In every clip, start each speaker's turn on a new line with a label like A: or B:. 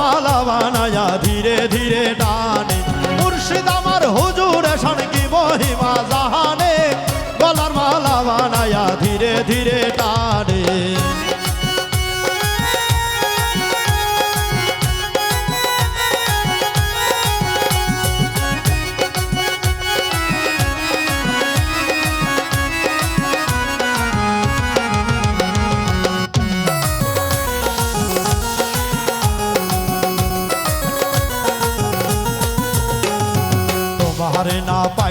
A: পালাবানায়া ধীরে ধীরে ডা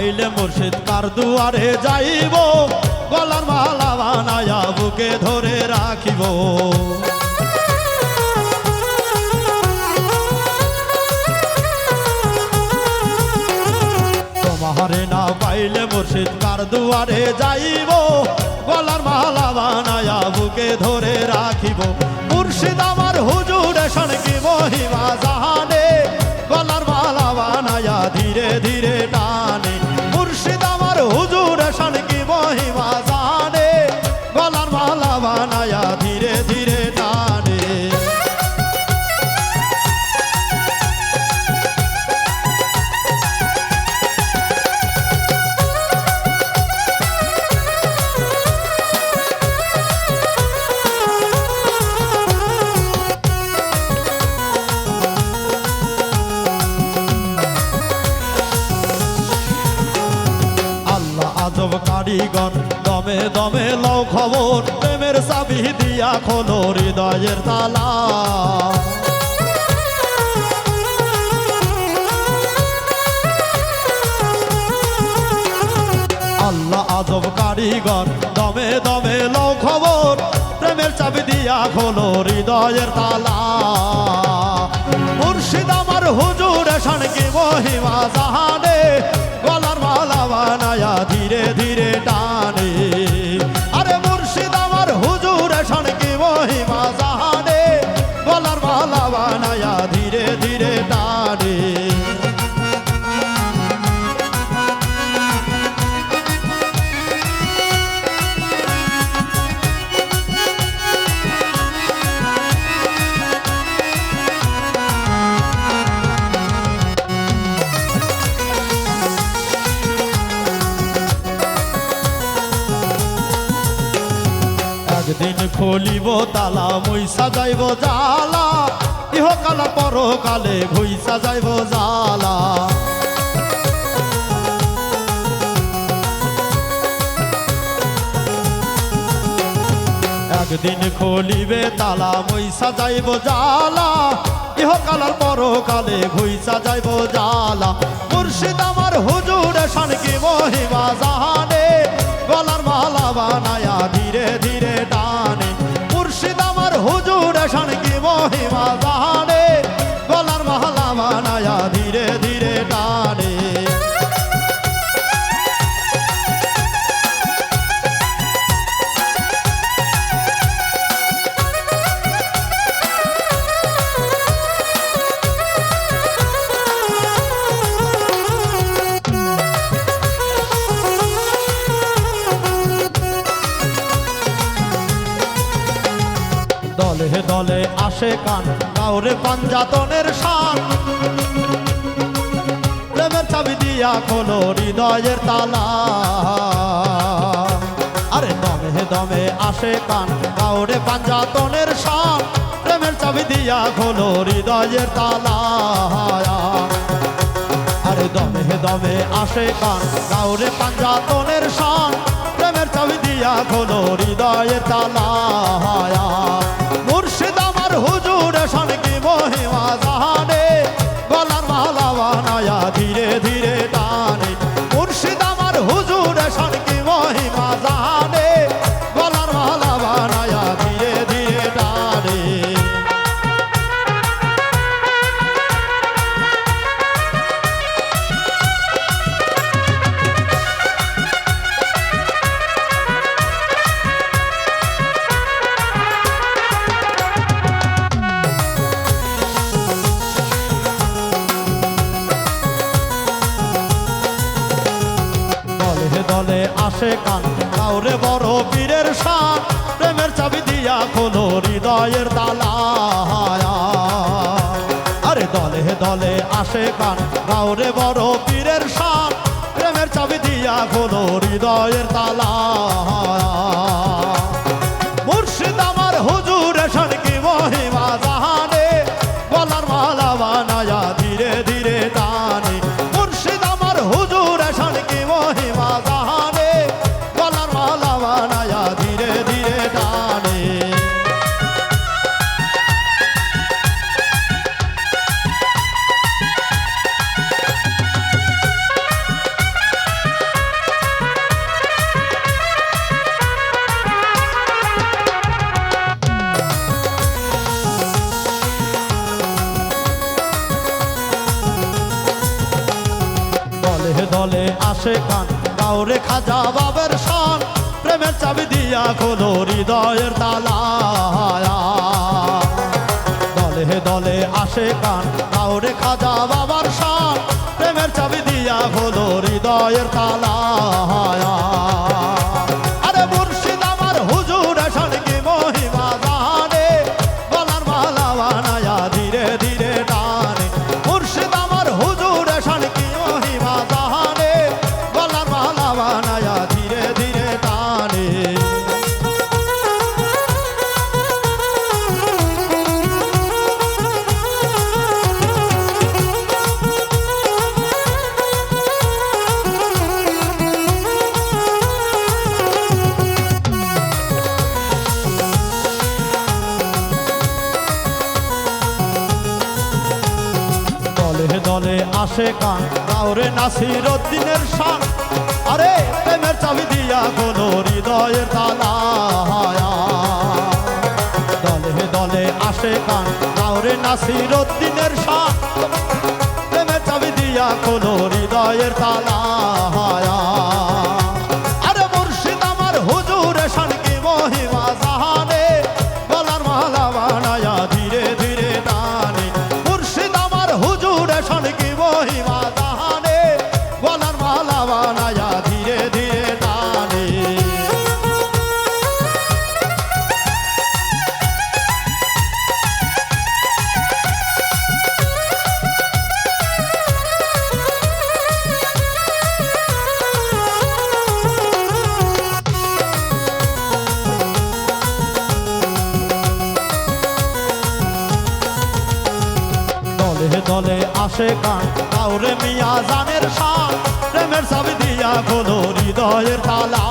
A: পাইলে মুর্শিদ কার দুয়ারে যাইব? গলার মালা বানায়া বুকে ধরে রাখিব। তোমারে না পাইলে মুর্শিদ কার দুয়ারে যাইব? গলার মালা বানায়া বুকে ধরে রাখিব। মুর্শিদ আমার হুজুর কি মহিমা জাহানে। দমে দমে লও খবর, প্রেমের চাবি দিয়া খোলো হৃদয়ের তালা। আল্লাহ আজব কারিগর, দমে দমে লও খবর, প্রেমের চাবি দিয়া খোলো হৃদয়ের তালা। মুর্শিদ আমার হুজুর শানকে মহিমা জাহানে গলার মালা বানায়া ধীরে ধীরে টানে। একদিন খুলিব তালা মুই সাজাইব জালা। ইহকালা পরকালে ভুই সাজাইব জালা। একদিন খুলিবে তালা মুই সাজাইব জালা। ইহকালার পরকালে ভুই সাজাইব জালা। মুর্শিদ আমার হুজুর শান কি মহিমা জাহানে। গলার মালা বানায়া ধীরে ধীরে হুজুর শান কি মহিমা দলে আসে কান, কাউরে পাঞ্জাতনের শান। প্রেমের চাবি দিয়া খোলো হৃদয়ের তালা। আরে দমে দমে আসে কান, কাউরে পাঞ্জাতনের শান। প্রেমের চাবি দিয়া খোলো হৃদয়ের তালা। আরে দমে দমে আসে কান, কাউরে পাঞ্জাতনের শান। প্রেমের চাবি দিয়া খোলো হৃদয়ের তালা। শান কি মহিমা দলে আসে কান কাউরে বড় পীরের সাপ, প্রেমের চাবি দিয়া খোলো হৃদয়ের তালা আরে দলে দলে আসে কান কাউরে বড় পীরের সাপ, প্রেমের চাবি দিয়া খোলো হৃদয়ের তালা কাউরে খাজা বাবের শান, প্রেমের চাবি দিয়া খোলো হৃদয়ের তালা দলে দলে আসে কান কাউরে খাজা বাবার শান, প্রেমের চাবি দিয়া খোলো হৃদয়ের তালা। আসে কান। কাউরে নাসির উদ্দিনের শান। আরে, প্রেমের চাবি দিয়া গোল হৃদয়ের তালা দলে দলে আসে কান। কাউরে নাসির উদ্দিনের শান। প্রেমের চাবি দিয়া গোল হৃদয়ের তালা মিয়া জানের শান, প্রেমের চাবি দিয়া খোলো হৃদয়ের তালা।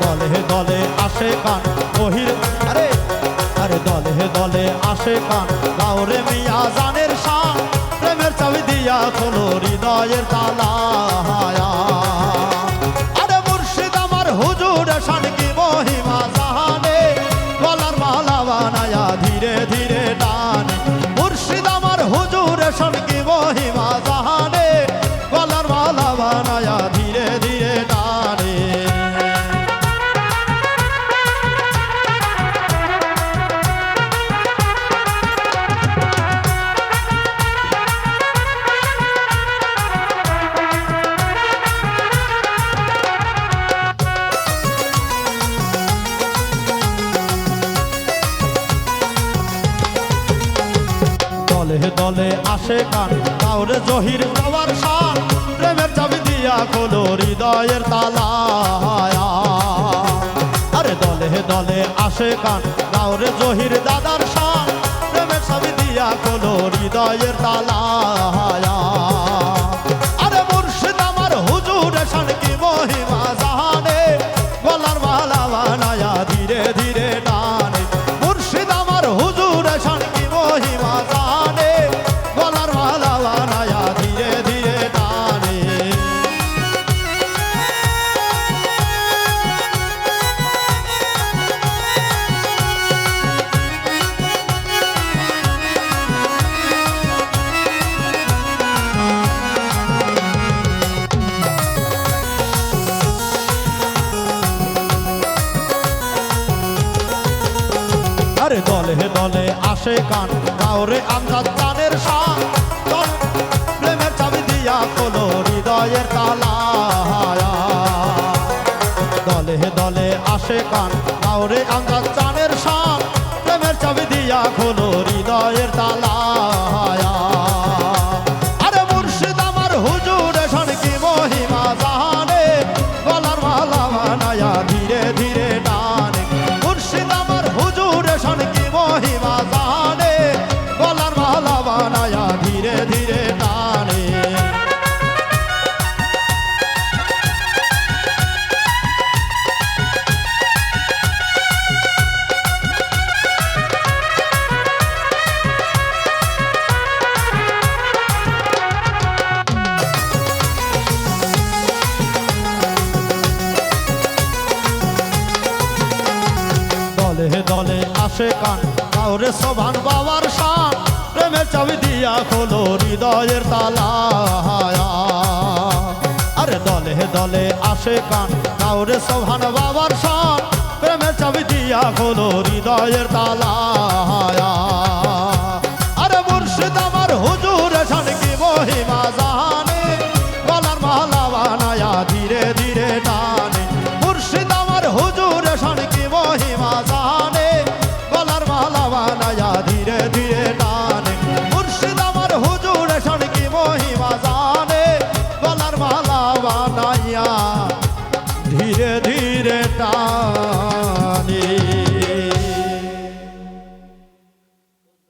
A: দলে দলে আসে কান বহির আরে আরে দলে দলে আসে কান কাউরে মিয়া জানের শান, প্রেমের চাবি দিয়া খোলো হৃদয়ের তালা। আসে কান কাউরে জহির পাওয়ার সান প্রেমের চাবি দিয়া খোলো হৃদয়ের তালা আরে দলে দলে আসে কান কাউরে জহির দাদার সান প্রেমের চাবি দিয়া খোলো হৃদয়ের তালা দলে দলে আসে কান কাউরে আন্দাজ শান। দল প্রেমের চাবি দিয়া খোলো হৃদয়ের তালা। দলে দলে আসে কান কাউরে আন্দাজ চানের সাং প্রেমের চাবি দিয়া খোলো হৃদয়ের তালা। কাউরে সোভান বাবার শান প্রেমে চাবি দিয়া খোলো হৃদয়ের তালা আরে দলে দলে আসে কান কাউরে সোভান বাবার শান প্রেমে চাবি দিয়া খোলো হৃদয়ের তালা আরে মুর্শিদ আমার হুজুর শান